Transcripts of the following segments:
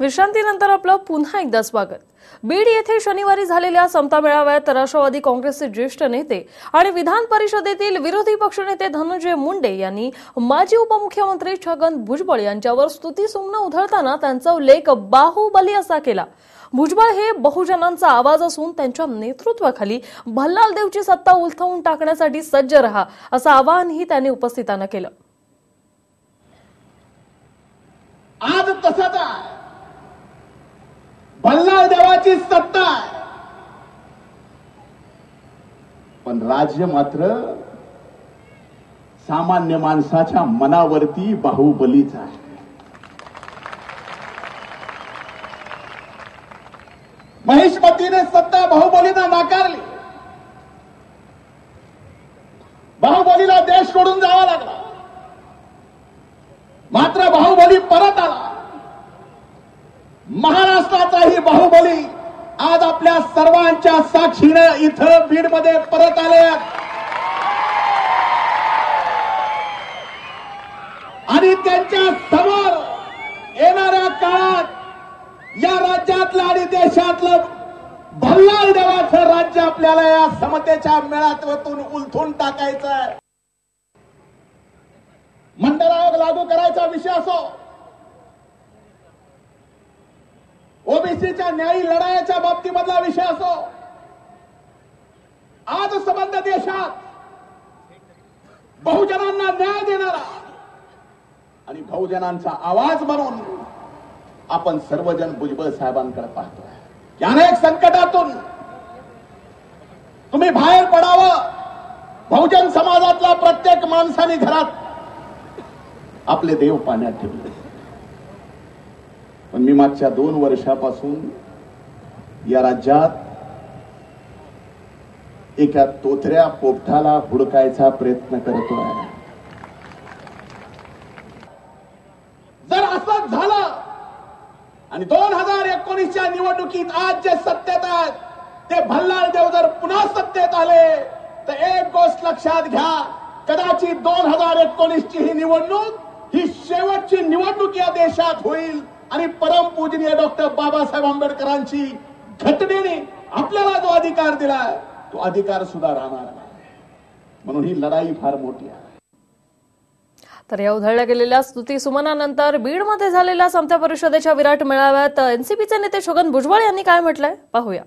विश्रांतीनंतर आपलं पुन्हा एकदा स्वागत. बीड येथे शनिवारी झालेल्या समता मेळाव्यात राष्ट्रवादी काँग्रेसचे ज्येष्ठ नेते आणि विधान परिषदेतील विरोधी पक्षनेते धनंजय मुंडे यांनी माजी उपमुख्यमंत्री छगन भुजबळ यांच्यावर स्तुतीसुमनं उधळताना त्यांचा उल्लेख बाहुबली असा केला. भुजबळ हे बहुजनांचा आवाज असून त्यांच्या नेतृत्वाखाली भल्लाल देवची सत्ता उलथवून टाकण्यासाठी सज्ज रहा असं आवाहनही त्यांनी उपस्थितांना केलं. आज तसंच भल्ला देवाची सत्ता आहे. पण राज्य मात्र सामान्य माणसाच्या मनावरती बाहुबलीच आहे. महेशपतीने सत्ता बाहुबलीनं नाकारली. बाहुबलीला देश सोडून जावा लागला. मात्र बाहुबली परत आला. महाराष्ट्र आज आपल्या सर्वांच्या साक्षीनं इथं बीडमध्ये परत आले आणि त्यांच्यासमोर येणाऱ्या काळात या राज्यातलं आणि देशातलं भल्लाल देवाचं राज्य आपल्याला या समतेच्या मेळात्वातून उलथून टाकायचं आहे मंडळ आयोग लागू करायचा विषय असो ओबीसीच्या न्यायी लढायाच्या बाबतीमधला विषय असो. आज संबंध देशात बहुजनांना न्याय देणारा आणि बहुजनांचा आवाज म्हणून आपण सर्वजण भुजबळ साहेबांकडे पाहतोय. की अनेक संकटातून तुम्ही बाहेर पडावं. बहुजन समाजातला प्रत्येक माणसाने घरात आपले देव पाण्यात ठेवले. पण मी मागच्या दोन वर्षापासून या राज्यात एका तोथऱ्या पोपटाला हुडकायचा प्रयत्न करतोय जर असंच झालं आणि दोन हजार एकोणीसच्या निवडणुकीत आज जे सत्तेत आहेत ते भल्लाल देव जर पुन्हा सत्तेत आले तर एक गोष्ट लक्षात घ्या कदाचित दोन हजार एकोणीसची ही निवडणूक ही शेवटची निवडणूक या देशात होईल. आणि परमपूजनीय डॉक्टर बाबासाहेब आंबेडकरांची घटनेने आपल्याला जो अधिकार दिलाय तो अधिकार सुद्धा राहणार नाही. म्हणून ही लढाई फार मोठी आहे. तर या उधळल्या गेलेल्या स्तुती सुमनानंतर बीडमध्ये झालेल्या समता परिषदेच्या विराट मेळाव्यात एनसीपीचे नेते छगन भुजबळ यांनी काय म्हटलंय? पाहूया.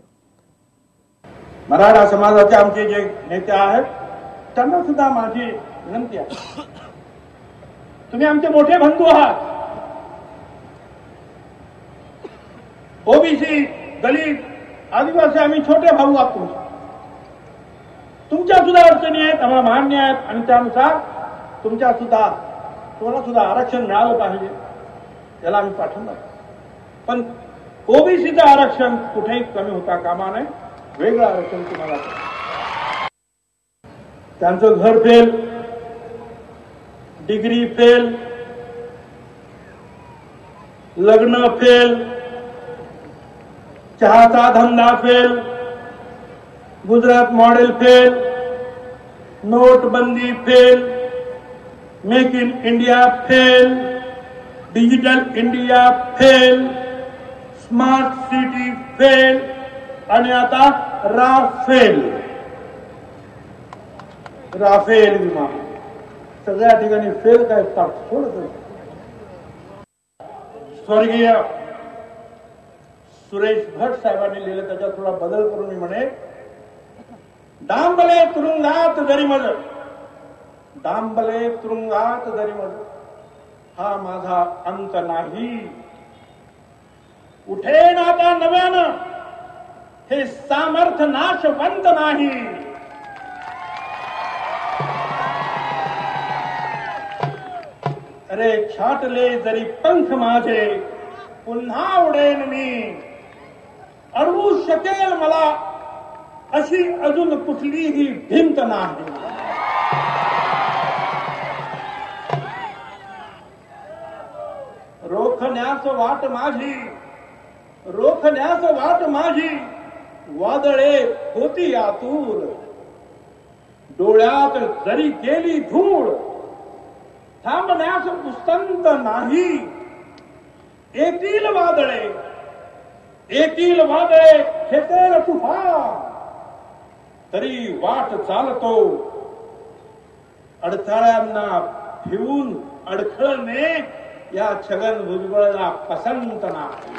मराठा समाजाचे आमचे जे नेते आहेत त्यांना सुद्धा माझी विनंती आहे. तुम्ही आमचे मोठे बंधू आहात. ओबीसी दलित आदिवासी आम्ही छोटे भाऊ आहात. तुमचे तुमच्या सुद्धा अडचणी आहेत आम्हाला मान्य आहेत आणि त्यानुसार तुमच्या सुद्धा तुम्हाला सुद्धा आरक्षण मिळालं पाहिजे त्याला आम्ही पाठिंबा पण ओबीसीचं आरक्षण कुठेही कमी होता कामा नये वेगळं आरक्षण तुम्हाला त्यांचं घर फेल डिग्री फेल, लग्न फेल चहाचा धंदा फेल, गुजरात मॉडेल फेल, नोटबंदी fail, make in India fail, digital India fail, smart city fail आता राफेल. राफेल विमान. सगळ्या ठिकाणी फेल काय थोडं स्वर्गीय सुरेश भट साहेबांनी लिहिलं त्याच्यात थोडा बदल करून मी म्हणे डांबले तुरुंगात जरी मज डांबले तुरुंगात जरी मज हा माझा अंत नाही. उठेन आता नव्यानं हे सामर्थ्य नाशवंत नाही. अरे छाटले जरी पंख माझे पुन्हा उडेन मी. अडवू शकेल मला अशी अजून कुठलीही भिंत नाही. रोखण्यास वाट माझी रोखण्यास वाट माझी वादळे होती आतूर डोळ्यात जरी केली धूळ थांबण्यास पुस्तंत नाही. येतील वादळे येतील वादळे खेतेल तुफान. तरी वाट चालतो. अडथळ्यांना भिवून अडखळणे या छगन भुजबळला पसंत नाही.